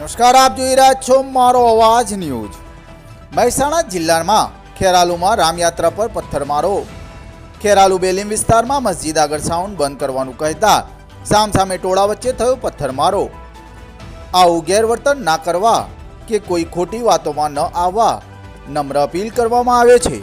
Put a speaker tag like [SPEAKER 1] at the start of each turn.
[SPEAKER 1] નમસ્કાર, આપ જોઈ રહ્યા છો મારો અવાજ ન્યૂઝ. મહેસાણા જિલ્લામાં ખેરાલુમાં રામયાત્રા પર પથ્થરમારો. ખેરાલુ બેલીમ વિસ્તારમાં મસ્જિદ આગળ સાઉન્ડ બંધ કરવાનું કહેતા સામસામે ટોળા વચ્ચે થયો પથ્થરમારો. આવું ગેરવર્તન ના કરવા કે કોઈ ખોટી વાતોમાં ન આવવા નમ્ર અપીલ કરવામાં આવે છે.